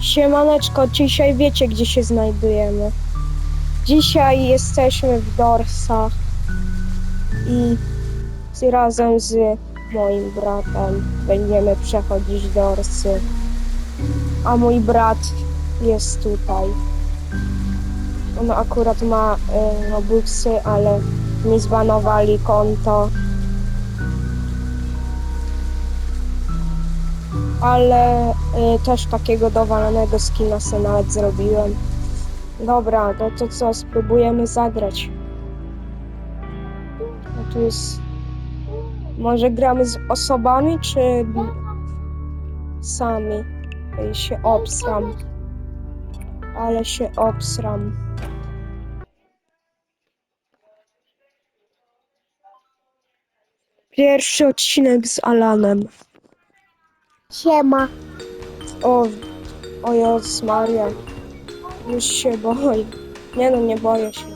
Siemaneczko, dzisiaj wiecie gdzie się znajdujemy. Dzisiaj jesteśmy w Dorsach i razem z moim bratem będziemy przechodzić Dorsy. A mój brat jest tutaj. On akurat ma y, Robuxy, ale mi zbanowali konto. Ale y, też takiego dowalonego skina sobie nawet zrobiłem. Dobra, no to co, spróbujemy zagrać. No tu jest... Może gramy z osobami, czy sami? Ej, się obsram. Ale się obsram. Pierwszy odcinek z Alanem. Siema. O, o Jezus Maria. Już się boję. Nie no, nie boję się.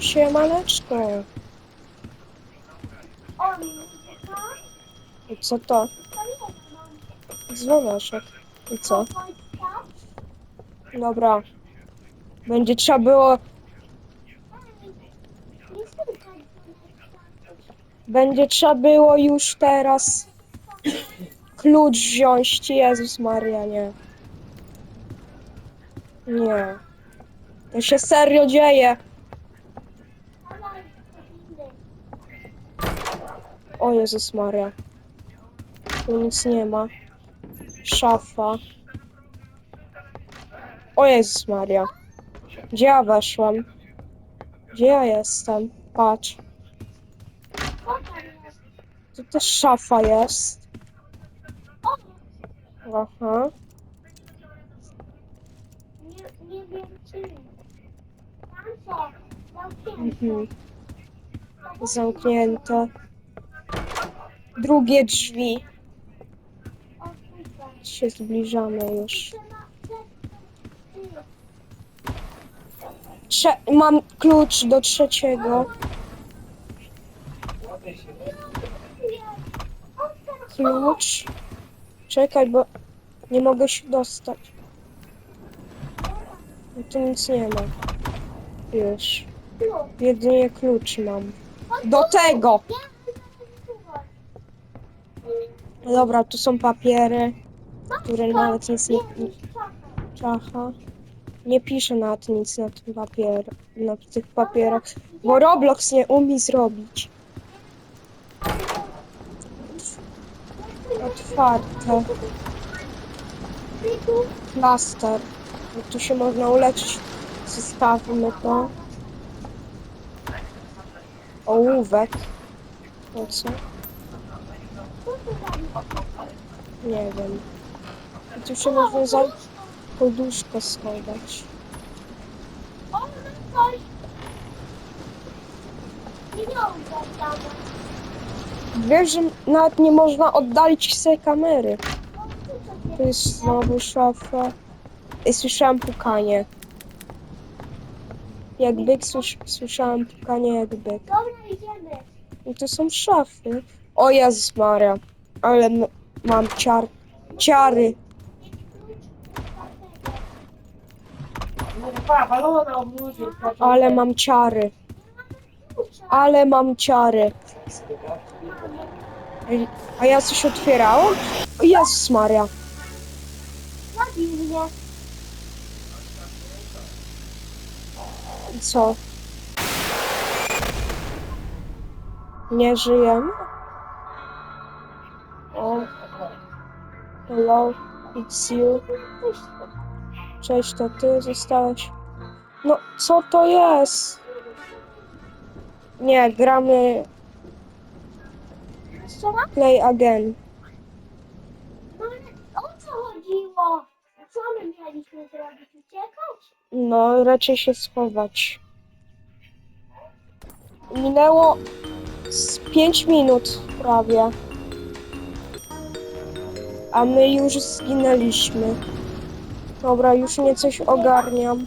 Siemaneczko. I co to? Dzwoneczek. I co? Dobra. Będzie trzeba było... Będzie trzeba było już teraz klucz wziąć. Jezus Maria, nie. Nie. To się serio dzieje. O Jezus Maria. Tu nic nie ma. Szafa. O Jezus Maria. Gdzie ja weszłam? Gdzie ja jestem? Patrz. Tu też szafa jest. Aha. Nie, nie wiem czy. Tam co? Mhm. Zamknięte. Drugie drzwi. Się zbliżamy już. Trze mam klucz do trzeciego. Klucz. Czekaj, bo nie mogę się dostać. No tu nic nie ma. Już. Jedynie klucz mam. Do tego! Dobra, tu są papiery, które nawet nic nie... czacha. Nie pisze nawet nic na tym papier, na tych papierach, bo Roblox nie umie zrobić. Otwarte. Plaster. No tu się można uleczyć. Zostawmy to. Ołówek. Po co? Nie wiem. I tu się można za poduszkę schować. Pieniądze tam. Wiesz, że nawet nie można oddalić sobie kamery. O, tu co Tu jest znowu szafa. I słyszałam pukanie. Jak byk, słyszałam pukanie jak byk. Dobra, idziemy. I to są szafy. O Jezus Maria. Ale mam ciar ciary. Ale mam ciary. Ale mam ciary. A ja coś otwierałam? O Jezus Maria. Zabij mnie. Co? Nie żyjemy? O. Hello, it's you. Cześć, to ty zostałeś. No, co to jest? Nie, gramy Jeszcze raz? Play Again. No, ale o co chodziło? Co my mieliśmy zrobić? Uciekać? No, raczej się schować. Minęło z 5 minut prawie. A my już zginęliśmy. Dobra, już mnie coś ogarniam.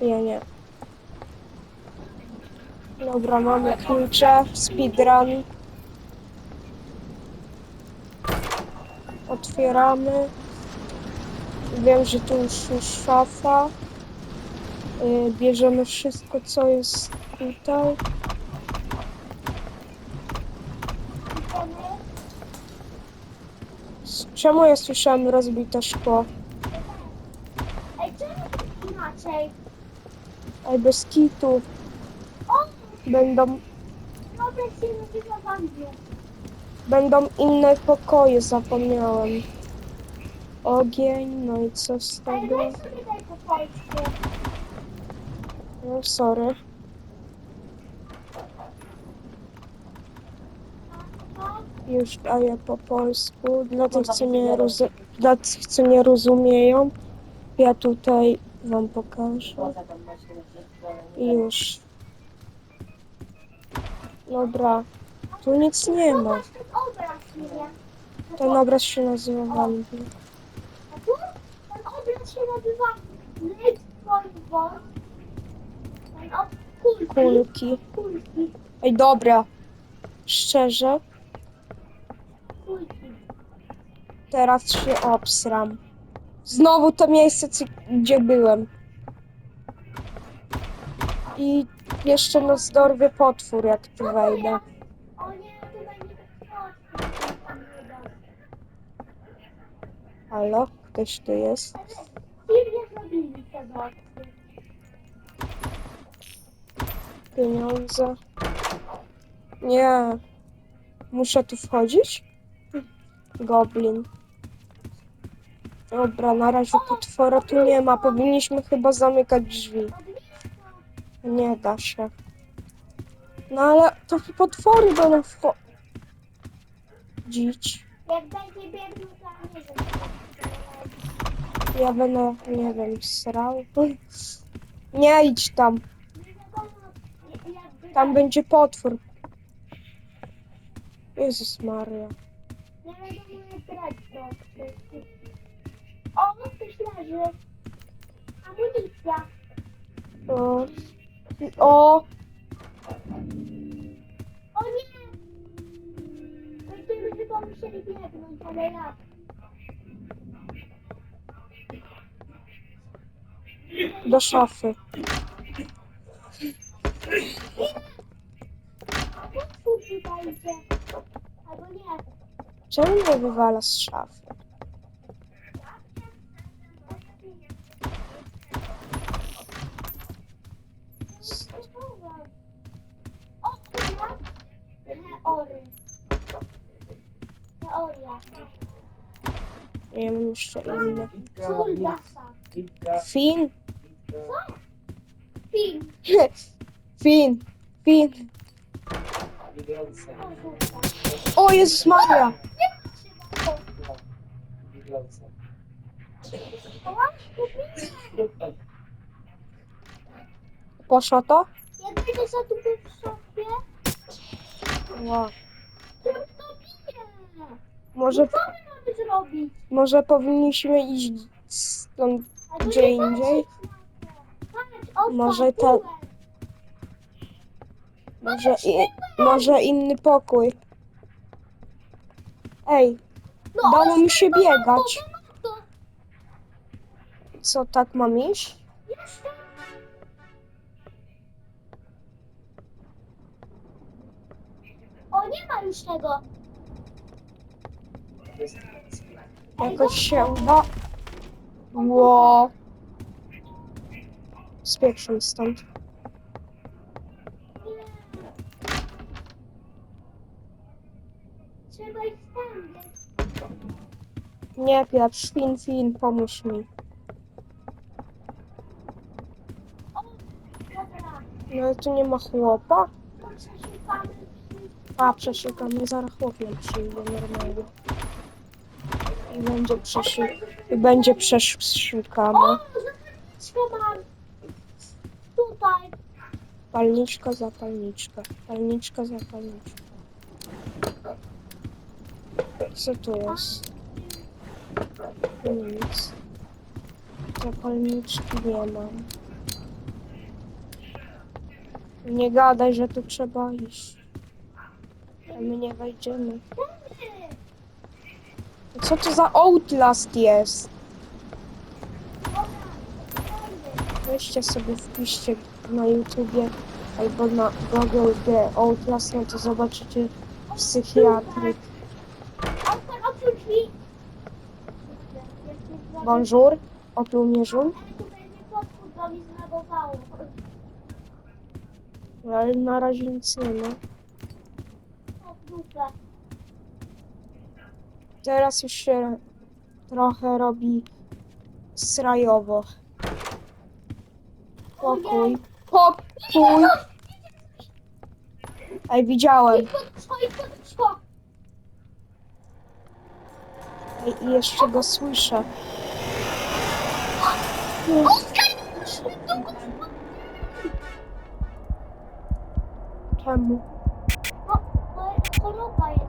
Ja nie. Nie, nie. Dobra, mamy klucze. Speedrun. Otwieramy. Wiem, że tu już jest szafa. Y, Bierzemy wszystko, co jest tutaj. Czemu ja słyszałem rozbite szkło? Ej, czemu inaczej? Ej, bez kitu. Będą, nazywa bandzie. Będą inne pokoje, zapomniałem. Ogień, no i co z tego? No, sorry. No, Już daję po polsku. Dla tych, co nie, roz... Dla tych, co nie rozumieją, ja tutaj wam pokażę. I już. Dobra. Tu nic nie ma. Ten obraz, się nazywa Wambi. A tu ten obraz się nazywa. Ten ob... Kulki. Kulki. Kulki. Ej, dobra. Szczerze, Kulki. teraz się obsram. Znowu to miejsce, gdzie byłem. I jeszcze nas dorwie potwór, jak tu wejdę. O nie, to będzie tak prosto. Halo? Ktoś tu jest? Pieniądze. Nie. Muszę tu wchodzić? Goblin. Dobra, na razie potwora tu nie ma. Powinniśmy chyba zamykać drzwi. Nie da się. No ale to potwory będą wchodzić. Jak będzie biegł, to nie. Ja będę, nie wiem, srał. Nie idź tam. Tam będzie potwór. Jezus Maria. To. O, ktoś leży. Amunicja. O. O. O nie! Będziemy chyba musieli biegnąć, ale jak? Do szafy. Nie. Czemu mnie wywala z szafy? Nie mam jeszcze inne. Fin? Co? Fin. Fin. O, kurwa. O Jezus Maria. Kupiłem. Poszło to? Jak za tu w szopie, Wow. to to bije. Może, Co my mamy zrobić? może powinniśmy iść stąd Gdzie nie indziej? patrzeć na Może fabułę. Może, i, może inny pokój. Ej, No, dało mi się biegać. co tak mam iść? Jestem. O, nie ma już tego. Jakoś się uda. Ło. Spieprzmy stąd. Nie. Trzeba iść tędy. Nie pieprz, fin, fin, pomóż mi. No ale tu nie ma chłopa. A, przeszukamy, zaraz chłop nam przyjdzie normalnie. I będzie przeszu... I będzie przeszukane. O, zapalniczkę mam. Tutaj. Palniczka, zapalniczka. Palniczka, zapalniczka. Co tu jest? Nic. Zapalniczki nie mam. Nie gadaj, że tu trzeba iść. A my nie wejdziemy. Co to za Outlast jest? Weźcie sobie wpiszcie na YouTubie albo na Google The Outlast, no to zobaczycie psychiatryk. Oskar, otwórz drzwi. Bonjour, żul, Ale na razie nic nie ma. Teraz już się trochę robi srajowo. Pokój. Pokój! Ej, widziałem. Ej, I jeszcze go słyszę. Czemu? Choroba jest.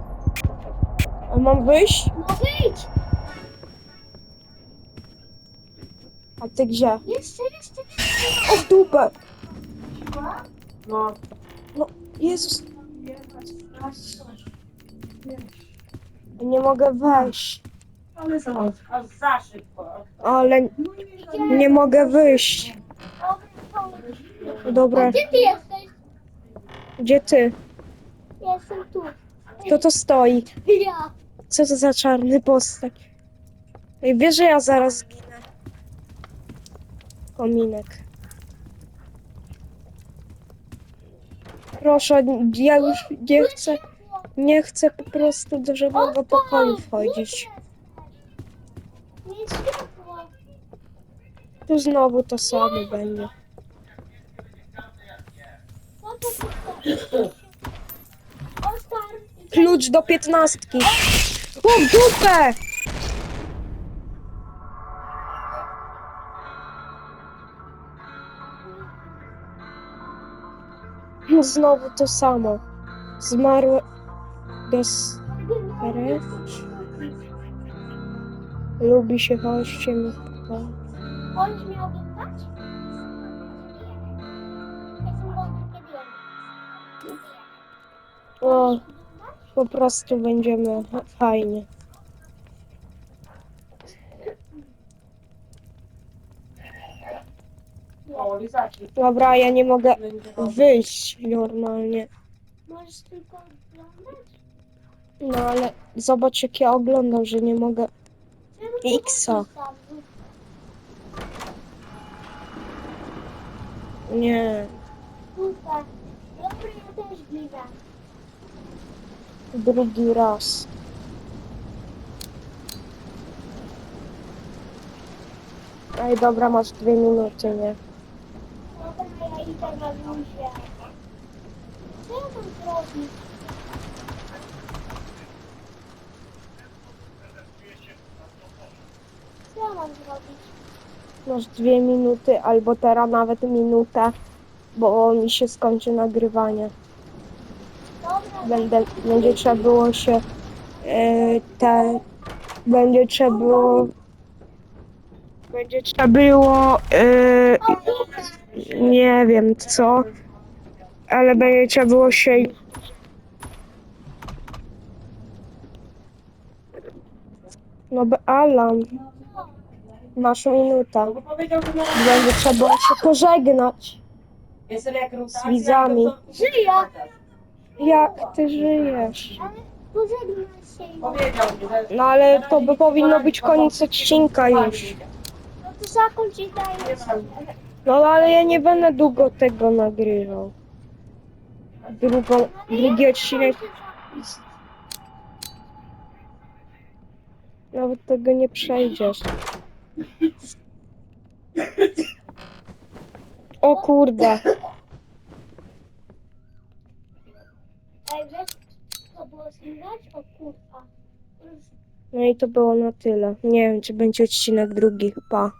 A mam wyjść? No! A ty gdzie? Jeszcze, jeszcze, O w dupę! No, No, Jezus. Nie mogę wejść. ale za, za szybko. Ale nie mogę wyjść. Dobra, Gdzie ty jesteś? gdzie ty? Ja jestem tu. Kto to stoi? Ja. Co to za czarny postać? Ej, wiesz, że ja zaraz zginę. Kominek. Proszę, ja już nie chcę, nie chcę po prostu do żadnego pokoju wchodzić. Tu znowu to samo będzie. Klucz do piętnastki. O, w dupę! Znowu to samo. Bez... Teraz? Lubi się gościem. Możesz mnie oglądać? O, po prostu będziemy fajnie. O, lizaki. Dobra, ja nie mogę wyjść normalnie. Możesz tylko oglądać? No ale zobacz jak ja oglądam, że nie mogę. Xa. Nie. Dobra, ja też. Drugi raz. Ej, dobra, masz dwie minuty, nie? Co ja mam zrobić? Co ja mam zrobić? Masz dwie minuty, albo teraz nawet minutę, bo mi się skończy nagrywanie. Dobra, Będę, będzie trzeba było się e, te, będzie trzeba było będzie trzeba było e, nie wiem co, ale będzie trzeba było się no be Alan, masz na Będzie trzeba było się pożegnać. Z widzami. Żyję. Jak ty żyjesz? pożegnaj się. No ale to by powinno być koniec odcinka już. No to zakończ i daj. No ale ja nie będę długo tego nagrywał. Drugą, drugi odcinek nawet tego nie przejdziesz. O kurde. Ej, wiesz, co było słychać? O kurwa. No i to było na tyle. Nie wiem, czy będzie odcinek drugi. Pa.